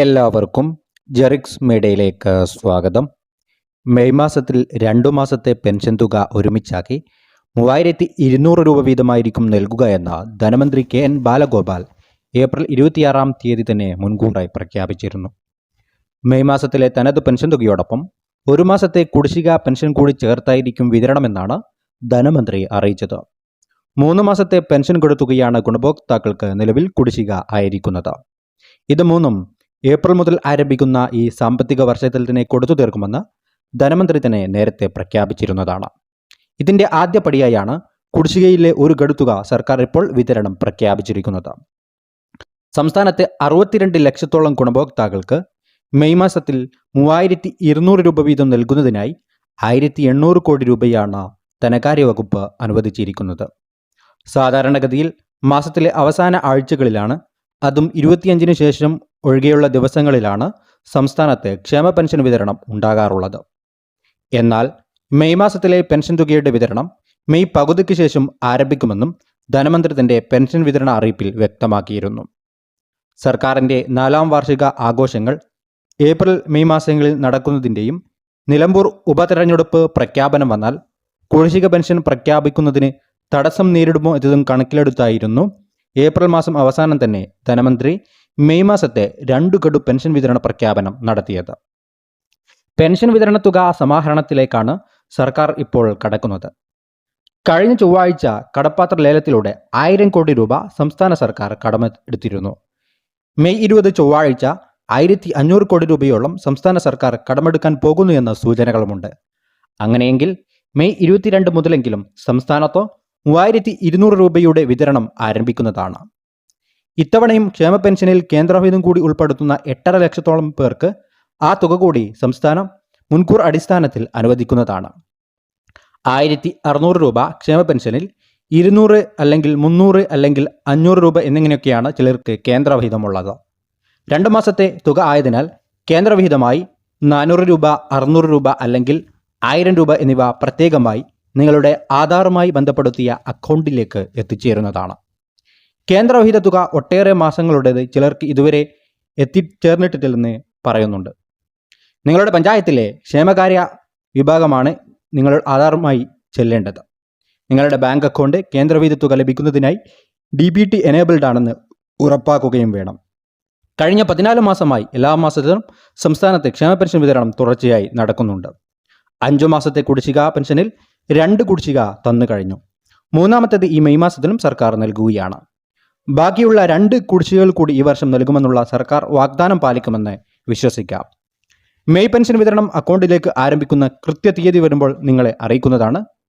എല്ലാവർക്കും ജെറിക്സ് മീഡിയയിലേക്ക് സ്വാഗതം. മെയ് മാസത്തിൽ രണ്ടു മാസത്തെ പെൻഷൻ തുക ഒരുമിച്ചാക്കി മൂവായിരത്തി ഇരുന്നൂറ് രൂപ വീതമായിരിക്കും നൽകുക എന്ന ധനമന്ത്രി കെ എൻ ബാലഗോപാൽ ഏപ്രിൽ ഇരുപത്തിയാറാം തീയതി തന്നെ മുൻകൂറായി പ്രഖ്യാപിച്ചിരുന്നു. മെയ് മാസത്തിലെ തനത് പെൻഷൻ തുകയോടൊപ്പം ഒരു മാസത്തെ കുടിശ്ശിക പെൻഷൻ കൂടി ചേർത്തായിരിക്കും വിതരണമെന്നാണ് ധനമന്ത്രി അറിയിച്ചത്. മൂന്ന് മാസത്തെ പെൻഷൻ കൊടുത്തുകയാണ് ഗുണഭോക്താക്കൾക്ക് നിലവിൽ കുടിശ്ശിക ആയിരിക്കുന്നത്. ഇത് മൂന്നും ഏപ്രിൽ മുതൽ ആരംഭിക്കുന്ന ഈ സാമ്പത്തിക വർഷത്തിൽ തന്നെ കൊടുത്തു തീർക്കുമെന്ന് ധനമന്ത്രി തന്നെ നേരത്തെ പ്രഖ്യാപിച്ചിരുന്നതാണ്. ഇതിന്റെ ആദ്യപടിയായാണ് കുടിശ്ശികയിലെ ഒരു ഗഡുത്തുക സർക്കാർ ഇപ്പോൾ വിതരണം പ്രഖ്യാപിച്ചിരിക്കുന്നത്. സംസ്ഥാനത്തെ അറുപത്തിരണ്ട് ലക്ഷത്തോളം ഗുണഭോക്താക്കൾക്ക് മെയ് മാസത്തിൽ മൂവായിരത്തി ഇരുന്നൂറ് രൂപ വീതം നൽകുന്നതിനായി ആയിരത്തി എണ്ണൂറ് കോടി രൂപയാണ് ധനകാര്യ വകുപ്പ് അനുവദിച്ചിരിക്കുന്നത്. സാധാരണഗതിയിൽ മാസത്തിലെ അവസാന ആഴ്ചകളിലാണ് അതും ഇരുപത്തിയഞ്ചിന് ശേഷം ഒഴികെയുള്ള ദിവസങ്ങളിലാണ് സംസ്ഥാനത്ത് ക്ഷേമ പെൻഷൻ വിതരണം ഉണ്ടാകാറുള്ളത്. എന്നാൽ മെയ് മാസത്തിലെ പെൻഷൻ തുകയുടെ വിതരണം മെയ് പകുതിക്ക് ശേഷം ആരംഭിക്കുമെന്നും ധനമന്ത്രി തന്റെ പെൻഷൻ വിതരണ അറിയിപ്പിൽ വ്യക്തമാക്കിയിരുന്നു. സർക്കാരിന്റെ നാലാം വാർഷിക ആഘോഷങ്ങൾ ഏപ്രിൽ മെയ് മാസങ്ങളിൽ നടക്കുന്നതിന്റെയും നിലമ്പൂർ ഉപതെരഞ്ഞെടുപ്പ് പ്രഖ്യാപനം വന്നാൽ കുടിശ്ശിക പെൻഷൻ പ്രഖ്യാപിക്കുന്നതിന് തടസ്സം നേരിടുമോ എന്നതും കണക്കിലെടുത്തായിരുന്നു ഏപ്രിൽ മാസം അവസാനം തന്നെ ധനമന്ത്രി മെയ് മാസത്തെ രണ്ടു ഗഡു പെൻഷൻ വിതരണ പ്രഖ്യാപനം നടത്തിയത്. പെൻഷൻ വിതരണ തുക സമാഹരണത്തിലേക്കാണ് സർക്കാർ ഇപ്പോൾ കടക്കുന്നത്. കഴിഞ്ഞ ചൊവ്വാഴ്ച കടപ്പാത്ര ലേലത്തിലൂടെ ആയിരം കോടി രൂപ സംസ്ഥാന സർക്കാർ കടമെടുത്തിരുന്നു. മെയ് ഇരുപത് ചൊവ്വാഴ്ച ആയിരത്തി അഞ്ഞൂറ് കോടി രൂപയോളം സംസ്ഥാന സർക്കാർ കടമെടുക്കാൻ പോകുന്നു എന്ന സൂചനകളുമുണ്ട്. അങ്ങനെയെങ്കിൽ മെയ് ഇരുപത്തിരണ്ട് മുതലെങ്കിലും സംസ്ഥാനത്തോ മൂവായിരത്തി ഇരുന്നൂറ് രൂപയുടെ വിതരണം ആരംഭിക്കുന്നതാണ്. ഇത്തവണയും ക്ഷേമ പെൻഷനിൽ കേന്ദ്രവിഹിതം കൂടി ഉൾപ്പെടുത്തുന്ന എട്ടര ലക്ഷത്തോളം പേർക്ക് ആ തുക കൂടി സംസ്ഥാനം മുൻകൂർ അടിസ്ഥാനത്തിൽ അനുവദിക്കുന്നതാണ്. ആയിരത്തി അറുന്നൂറ് രൂപ ക്ഷേമ പെൻഷനിൽ ഇരുന്നൂറ് അല്ലെങ്കിൽ മുന്നൂറ് അല്ലെങ്കിൽ അഞ്ഞൂറ് രൂപ എന്നിങ്ങനെയൊക്കെയാണ് ചിലർക്ക് കേന്ദ്രവിഹിതമുള്ളത്. രണ്ട് മാസത്തെ തുക ആയതിനാൽ കേന്ദ്രവിഹിതമായി നാനൂറ് രൂപ അറുന്നൂറ് രൂപ അല്ലെങ്കിൽ ആയിരം രൂപ എന്നിവ പ്രത്യേകമായി നിങ്ങളുടെ ആധാറുമായി ബന്ധപ്പെടുത്തിയ അക്കൗണ്ടിലേക്ക് എത്തിച്ചേരുന്നതാണ്. കേന്ദ്രവിഹിത തുക ഒട്ടേറെ മാസങ്ങളുടേത് ചിലർക്ക് ഇതുവരെ എത്തിച്ചേർന്നിട്ടില്ലെന്ന് പറയുന്നുണ്ട്. നിങ്ങളുടെ പഞ്ചായത്തിലെ ക്ഷേമകാര്യ വിഭാഗമാണ് നിങ്ങൾ ആധാറുമായി ചെല്ലേണ്ടത്. നിങ്ങളുടെ ബാങ്ക് അക്കൗണ്ട് കേന്ദ്രവിഹിത തുക ലഭിക്കുന്നതിനായി ഡി ബി ടി എനേബിൾഡ് ആണെന്ന് ഉറപ്പാക്കുകയും വേണം. കഴിഞ്ഞ പതിനാല് മാസമായി എല്ലാ മാസത്തിലും സംസ്ഥാനത്ത് ക്ഷേമ പെൻഷൻ വിതരണം തുടർച്ചയായി നടക്കുന്നുണ്ട്. അഞ്ചു മാസത്തെ കുടിശ്ശിക പെൻഷനിൽ രണ്ട് കുടിശ്ശിക തന്നു കഴിഞ്ഞു. മൂന്നാമത്തേത് ഈ മെയ് മാസത്തിലും സർക്കാർ നൽകുകയാണ്. ബാക്കിയുള്ള രണ്ട് കുടിശ്ശികൾ കൂടി ഈ വർഷം നൽകുമെന്നുള്ള സർക്കാർ വാഗ്ദാനം പാലിക്കുമെന്ന് വിശ്വസിക്കാം. മെയ് പെൻഷൻ വിതരണം അക്കൗണ്ടിലേക്ക് ആരംഭിക്കുന്ന കൃത്യ തീയതി വരുമ്പോൾ നിങ്ങളെ അറിയിക്കുന്നതാണ്